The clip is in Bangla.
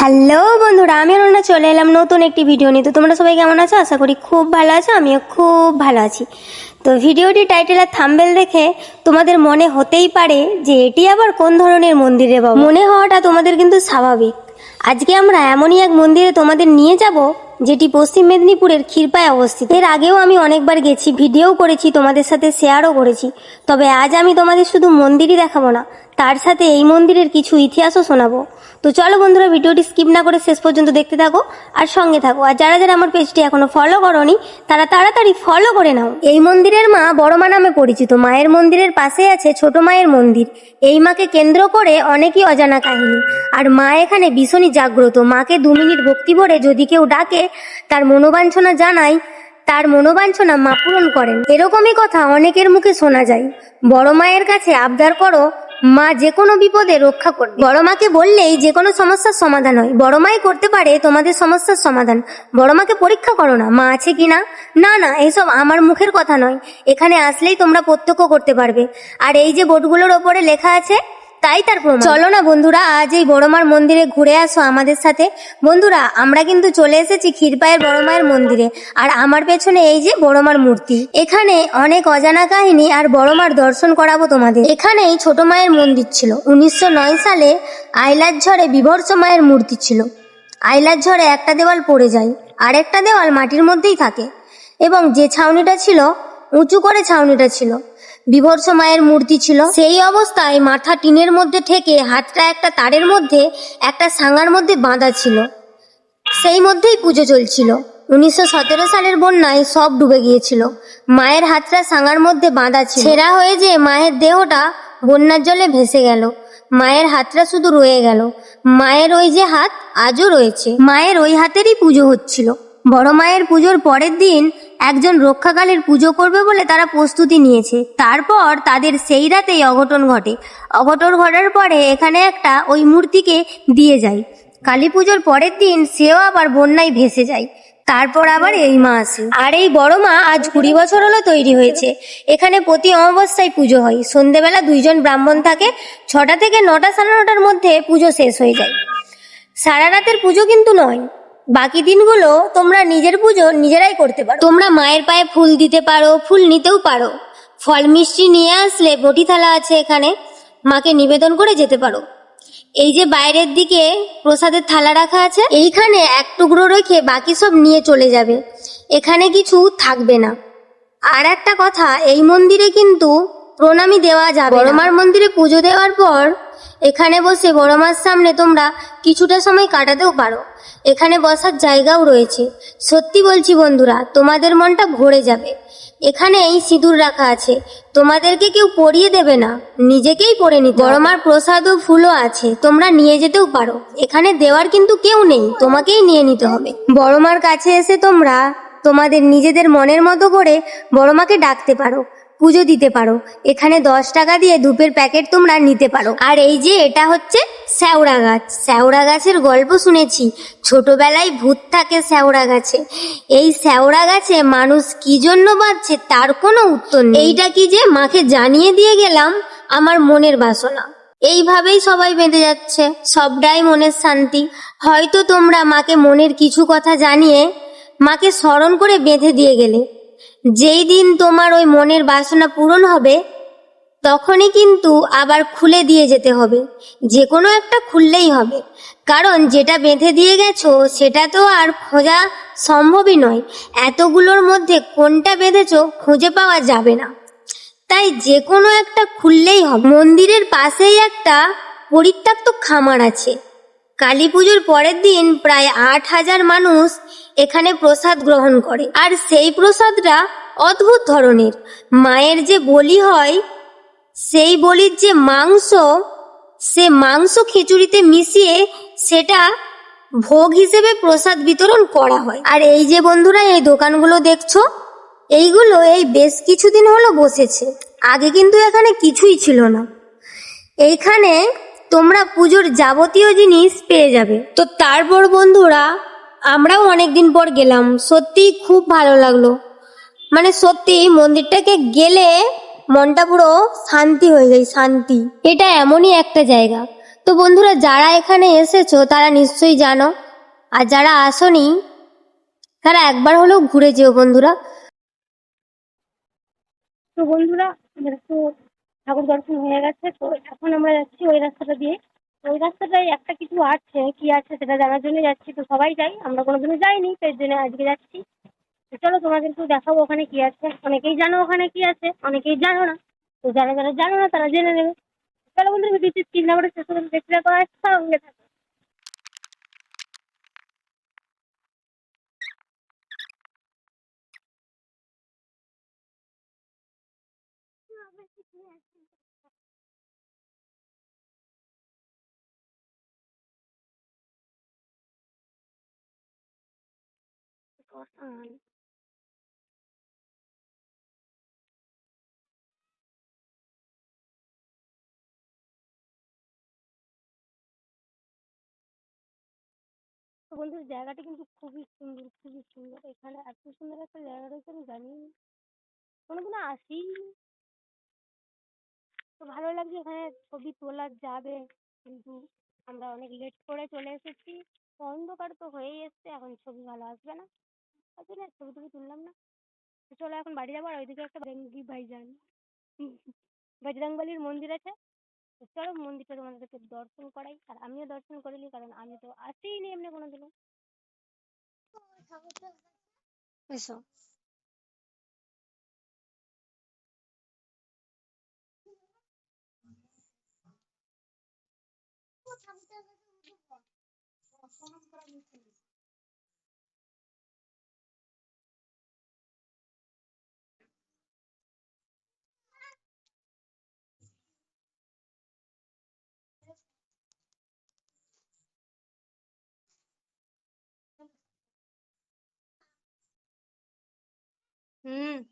হ্যালো বন্ধুরা, আমি অরুণা, চলে এলাম নতুন একটি ভিডিও নিয়ে। তো তোমরা সবাই কেমন আছো? আশা করি খুব ভালো আছো, আমিও খুব ভালো আছি। তো ভিডিওটি টাইটেল আর থাম্বেল দেখে তোমাদের মনে হতেই পারে যে এটি আবার কোন ধরনের মন্দিরে বাবা। মনে হওয়াটা তোমাদের কিন্তু স্বাভাবিক। আজকে আমরা এমনই এক মন্দিরে তোমাদের নিয়ে যাব, যেটি পশ্চিম মেদিনীপুরের ক্ষীরপায় অবস্থিত। এর আগেও আমি অনেকবার গেছি, ভিডিও করেছি, তোমাদের সাথে শেয়ারও করেছি। তবে আজ আমি তোমাদের শুধু মন্দিরই দেখাবো না তার সাথে এই মন্দিরের কিছু ইতিহাসও শোনাবো। তো চলো বন্ধুরা, ভিডিওটি স্কিপ না করে শেষ পর্যন্ত দেখতে থাকো আর সঙ্গে থাকো। আর যারা যারা আমার পেজটি এখনও ফলো করনি, তারা তাড়াতাড়ি ফলো করে নাও। এই মন্দিরের মা বড় মা নামে পরিচিত। মায়ের মন্দিরের পাশে আছে ছোট মায়ের মন্দির। এই মাকে কেন্দ্র করে অনেকই অজানা কাহিনী। আর মা এখানে ভীষণই জাগ্রত। মাকে দু মিনিট ভক্তি ভরে যদি কেউ ডাকে, তার মনোবাঞ্ছনা জানায় তার মনোবাঞ্ছনা মা পূরণ করেন। এরকমই কথা অনেকের মুখে শোনা যায়। বড় মায়ের কাছে আবদার করো মা যে কোনো বিপদে রক্ষা করবে। বড় মাকে বললেই যে কোনো সমস্যার সমাধান হয়। বড় মাই করতে পারে তোমাদের সমস্যার সমাধান। বড় মাকে পরীক্ষা করো না, মা আছে কি না? না না, এসব আমার মুখের কথা নয়। এখানে আসলেই তোমরা প্রত্যক্ষ করতে পারবে। আর এই যে বোর্ডগুলোর ওপরে লেখা আছে তাই তার প্রমাণ। চলো না বন্ধুরা, আজ এই বড়মার মন্দিরে ঘুরে আসো আমাদের সাথে। বন্ধুরা, আমরা কিন্তু চলে এসেছি ক্ষীরপায়ের বড়মায়ের মন্দিরে, আর আমার পেছনে এই যে বড়মার মূর্তি। এখানে অনেক অজানা কাহিনী আর বড়মার দর্শন করাবো তোমাদের। এখানেই ছোট মায়ের মন্দির ছিল। উনিশশো নয় সালে আইলার ঝড়ে বিভর্ষ মায়ের মূর্তি ছিল। আইলার ঝড়ে একটা দেওয়াল পড়ে যায় আর একটা দেওয়াল মাটির মধ্যেই থাকে। এবং যে ছাউনিটা ছিল, উঁচু করে ছাউনিটা ছিল। বিভর্ষ মায়ের মূর্তি ছিল। সেই অবস্থায় মাথা টিনের মধ্যে থেকে হাতটা একটা তারের মধ্যে, একটা সাঙ্গার মধ্যে বাঁধা ছিল। সেই মধ্যেই পুজো চলছিল। উনিশশো সতেরো সালের বন্যায় সব ডুবে গিয়েছিল। মায়ের হাতটা সাঙ্গার মধ্যে বাঁধা ছিল। ছেঁড়া হয়ে যে মায়ের দেহটা বন্যার জলে ভেসে গেল। মায়ের হাতটা শুধু রয়ে গেল। মায়ের ওই যে হাত, আজও রয়েছে। মায়ের ওই হাতেরই পুজো হচ্ছিল। বড় মায়ের পুজোর পরের দিন একজন রক্ষাকালীর পুজো করবে বলে তারা প্রস্তুতি নিয়েছে। তারপর তাদের সেই রাতেই অঘটন ঘটে। অঘটন ঘটার পরে এখানে একটা ওই মূর্তিকে দিয়ে যায়। কালী পুজোর পরের দিন সেও আবার বন্যায় ভেসে যায়। তারপর আবার এই মা আসে। আর এই বড় মা আজ কুড়ি বছর হলো তৈরি হয়েছে। এখানে প্রতি অমাবস্যায় পুজো হয়। সন্ধেবেলা দুইজন ব্রাহ্মণ থাকে। ছটা থেকে নটা, সাড়ে নটার মধ্যে পুজো শেষ হয়ে যায়। সারা রাতের পুজো কিন্তু নয়। বাকি দিনগুলো তোমরা নিজের পুজো নিজেরাই করতে পারো। তোমরা মায়ের পায়ে ফুল দিতে পারো, ফুল নিতেও পারো। ফল মিষ্টি নিয়ে আসলে বটি থালা আছে এখানে, মাকে নিবেদন করে যেতে পারো। এই যে বাইরের দিকে প্রসাদের থালা রাখা আছে, এইখানে এক টুকরো রেখে বাকি সব নিয়ে চলে যাবে। এখানে কিছু থাকবে না। আর একটা কথা, এই মন্দিরে কিন্তু প্রণামী দেওয়া যাবে বড়মার মন্দিরে পুজো দেওয়ার পর এখানে বসে বড়মার সামনে তোমরা কিছুটা সময় কাটাতেও পারো। এখানে বসার জায়গাও রয়েছে। সত্যি বলছি বন্ধুরা, তোমাদের মনটা ভরে যাবে। এখানে এই সিঁদুর রাখা আছে। তোমাদেরকে কেউ পরিয়ে দেবে না। নিজেকেই পরে নিতে বড়মার প্রসাদ ও ফুলও আছে। তোমরা নিয়ে যেতেও পারো। এখানে দেওয়ার কিন্তু কেউ নেই। তোমাকেই নিয়ে নিতে হবে। বড়মার কাছে এসে তোমরা তোমাদের নিজেদের মনের মতো করে বড়মাকে ডাকতে পারো। পুজো দিতে পারো। এখানে দশ টাকা দিয়ে ধূপের প্যাকেট তোমরা নিতে পারো। আর এই যে এটা হচ্ছে শ্যাওড়া গাছ। শ্যাওড়া গাছের গল্প শুনেছি। ছোটবেলায় ভূত থাকে শ্যাওড়া গাছে। এই শ্যাওড়া গাছে মানুষ কি জন্য বাঁচছে তার কোনো উত্তর নেই। এইটা কি যে মাকে জানিয়ে দিয়ে গেলাম? আমার মনের বাসনা। এইভাবেই সবাই বেঁধে যাচ্ছে। সবটাই মনের শান্তি। হয়তো তোমরা মাকে মনের কিছু কথা জানিয়ে মাকে স্মরণ করে বেঁধে দিয়ে গেলে। যেই দিন তোমার ওই মনের বাসনা পূরণ হবে, তখনই কিন্তু আবার খুলে দিয়ে যেতে হবে। যে কোনো একটা খুললেই হবে। কারণ যেটা বেঁধে দিয়ে গেছো, সেটা তো আর খোঁজা সম্ভবই নয়। এতগুলোর মধ্যে কোনটা বেঁধেছো খুঁজে পাওয়া যাবে না। তাই যে কোনো একটা খুললেই হবে। মন্দিরের পাশেই একটা পরিত্যক্ত খামার আছে। কালী পুজোর পরের দিন প্রায় আট হাজার মানুষ এখানে প্রসাদ গ্রহণ করে। আর সেই প্রসাদটা অদ্ভুত ধরনের। মায়ের যে বলি হয়, সেই বলির যে মাংস, সে মাংস খিচুড়িতে মিশিয়ে সেটা ভোগ হিসেবে প্রসাদ বিতরণ করা হয়। আর এই যে বন্ধুরা, এই দোকানগুলো দেখছ, এইগুলো এই বেশ কিছুদিন হলো বসেছে। আগে কিন্তু এখানে কিছুই ছিল না। এইখানে তোমরা পুজোর যাবতীয় জিনিস পেয়ে যাবে। তো তারপর বন্ধুরা, আমরাও অনেকদিন পর গেলাম। সত্যি খুব ভালো লাগল। মানে সত্যি মন্দিরটাকে গেলে মনটা পুরো শান্তি হয়ে যায়, শান্তি। এটা এমনই একটা জায়গা। তো বন্ধুরা, যারা এখানে এসেছ, তারা নিশ্চয়ই জানো। আর যারা আসোনি, তারা একবার হলেও ঘুরে যেও বন্ধুরা। তো বন্ধুরা ঠাকুর দর্শন হয়ে গেছে। তো এখন আমরা যাচ্ছি ওই রাস্তাটা দিয়ে। ওই রাস্তাটায় একটা কিছু আছে, কি আছে সেটা জানার জন্য যাচ্ছি। তো সবাই যাই, আমরা কোনোদিনও যাইনি তাই জন্য আজকে যাচ্ছি। চলো তোমাদেরকেও দেখাবো ওখানে কি আছে। অনেকেই জানো ওখানে কি আছে, অনেকেই জানো না। তো যারা যারা জানো না তারা জেনে নেবে। চলো বন্ধুরা, ভিডিওটি তিন করে শেষ পর্যন্ত দেখতে সঙ্গে থাকো। শ্মশান তো বন্ধুরা জায়গাটা কিন্তু খুবই সুন্দর খুবই সুন্দর। এখানে এত সুন্দর একটা জায়গা রয়েছে আমি জানিই না। কোনোদিনও আসিনি তো ভালো লাগছে এখানে ছবি তোলা যাবে। কিন্তু আমরা অনেক লেট করে চলে এসেছি। অন্ধকার তো হয়েই এসছে, এখন ছবি ভালো আসবে না। তার জন্য আর ছবি টবি তুললাম না। তো চলো এখন বাড়ি যাব, আর ওইদিকে একটা বেঙ্গি ভাইজান। বজরংবলির মন্দির আছে। তো চলো মন্দিরটা তোমাদেরকে দর্শন করাই। আর আমিও দর্শন করে নিই, কারণ আমি তো আসিনি এমনি কোনোদিনও। এসো। Mm.